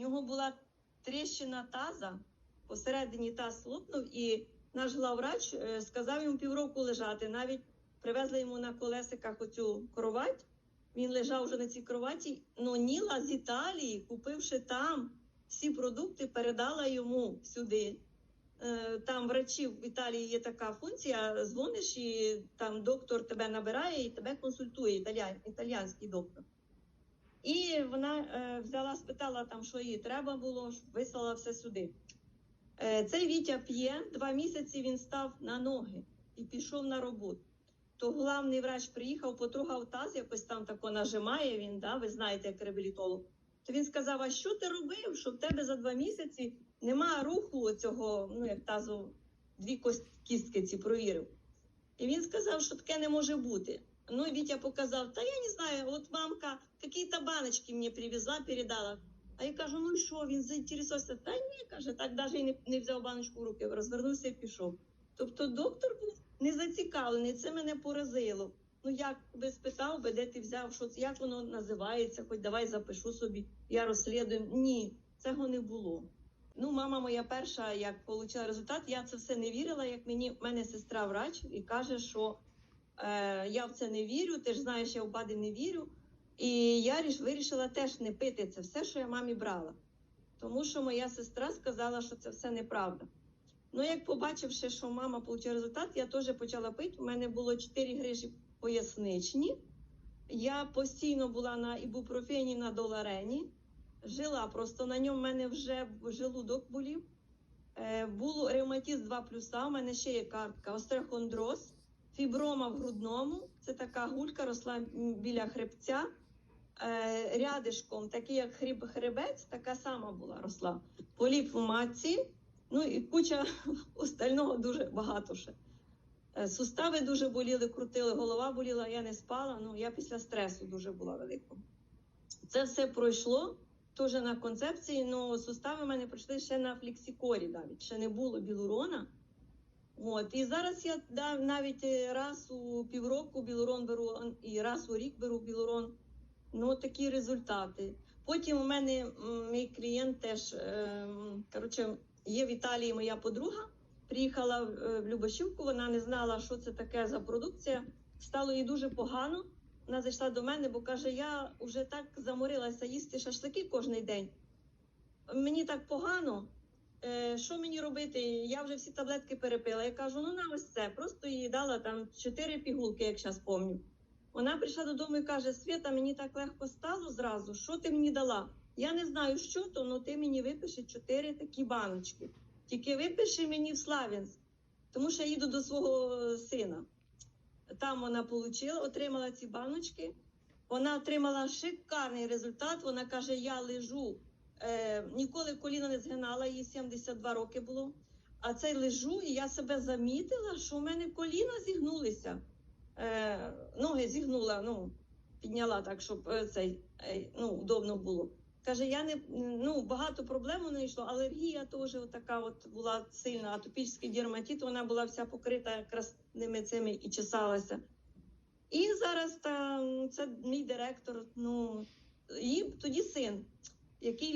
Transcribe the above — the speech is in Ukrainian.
нього була тріщина таза, посередині таз лопнув, і наш главврач е, сказав йому півроку лежати. Навіть привезли йому на колесиках оцю кровать. Він лежав вже на цій кроваті. Ну Ніла з Італії, купивши там всі продукти, передала йому сюди. Е, Там врачів в Італії є така функція: дзвониш і там доктор тебе набирає і тебе консультує, італія, італіянський доктор. І вона е, взяла, спитала там, що їй треба було, вислала все сюди. Е, цей Вітя п'є, два місяці він став на ноги і пішов на роботу. То главний врач приїхав, потрогав таз, якось там тако нажимає він, да, ви знаєте, як реабілітолог. То він сказав: А що ти робив? Що в тебе за два місяці немає руху цього, ну як тазу, дві кістки ці провірив. І він сказав, що таке не може бути. Ну, і Вітя показав, та я не знаю, от мамка какие-то баночки мені привезла, передала. А я кажу, ну і що, він заінтересувався. Та ні, каже, так навіть і не, не взяв баночку в руки, розвернувся і пішов. Тобто доктор був не зацікавлений, це мене поразило. Ну як би спитав би, де ти взяв, що як воно називається, хоч давай запишу собі, я розслідую. Ні, цього не було. Ну, мама моя перша, як отримала результат, я це все не вірила. Як мені в мене сестра врач і каже, що я в це не вірю, ти ж знаєш, я в БАДи не вірю. І я вирішила теж не пити це все, що я мамі брала. Тому що моя сестра сказала, що це все неправда. Ну, як побачивши, що мама отримала результат, я теж почала пити. У мене було 4 грижі поясничні. Я постійно була на ібупрофені на доларені, жила просто на ньому. в мене вже желудок болів. Е, було ревматизм 2 плюса. У мене ще є картка, острохондроз, фіброма в грудному. Це така гулька росла біля хребця. Е, рядишком, такий як хріб, хребець, така сама була росла. Поліп в матці, ну і куча остального дуже багато ще. Е, Сустави дуже боліли, крутили, голова боліла, я не спала. Ну, я після стресу дуже була великого. Це все пройшло теж на концепції, але сустави в мене пройшли ще на флексікорі навіть, ще не було білурона. От. І зараз я навіть е, раз у півроку білурон беру і раз у рік беру білурон. Ну, такі результати. Потім у мене мій клієнт теж ем, коротше, є в Італії моя подруга. Приїхала в е, в Любашівку, вона не знала, що це таке за продукція. Стало їй дуже погано. Вона зайшла до мене, бо каже: я вже так заморилася їсти шашлики кожен день. Мені так погано. Е, що мені робити? Я вже всі таблетки перепила. Я кажу, ну на ось це. Просто їй дала там чотири пігулки, як зараз пам'ятаю. Вона прийшла додому і каже: Свята, мені так легко стало зразу. Що ти мені дала? Я не знаю, що то, але ти мені випиши чотири такі баночки. Тільки випиши мені в Слав'янськ, тому що я їду до свого сина. Там вона отримала, отримала ці баночки. Вона отримала шикарний результат. Вона каже: Я лежу. Е, ніколи коліна не згинала, їй 72 роки було. А цей лежу, і я себе замітила, що у мене коліна зігнулися. Е, ноги зігнула, ну, підняла так, щоб е, цей, е, ну, удобно було. Каже, я не ну багато проблем не йшло. Алергія теж така от була сильна, атопічний дерматит, вона була вся покрита красними цими і чесалася. І зараз та, це мій директор. Ну і тоді син, який